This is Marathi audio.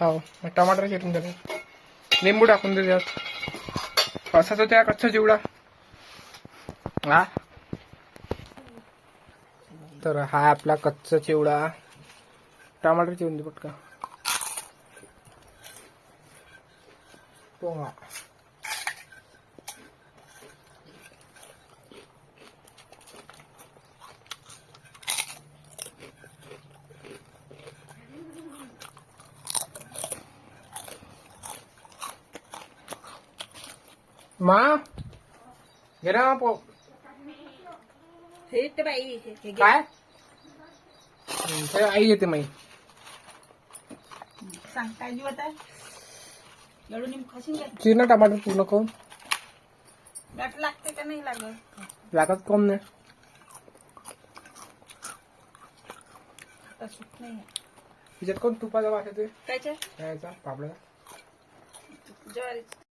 हो टमाटर चिरून द्या लिंबू टाकून दे त्यात असाच त्या कच्चा चिवडा? हा? तर हा आपला कच्चा चिवडा. टमाटर चिरून दे पटका पोहा. मा ना पो हे ते बाई हे- हे घे. काय ते आई येते माई सांग काय जीवत आहे एवढं निम खाशीन काय चिरणं टमाटर पूर्ण करून गाठ लागते का नाही लागत लागत कम नाही आता सुट नाही तिच्यात कोण तुपाचा वास येते ज्वारीच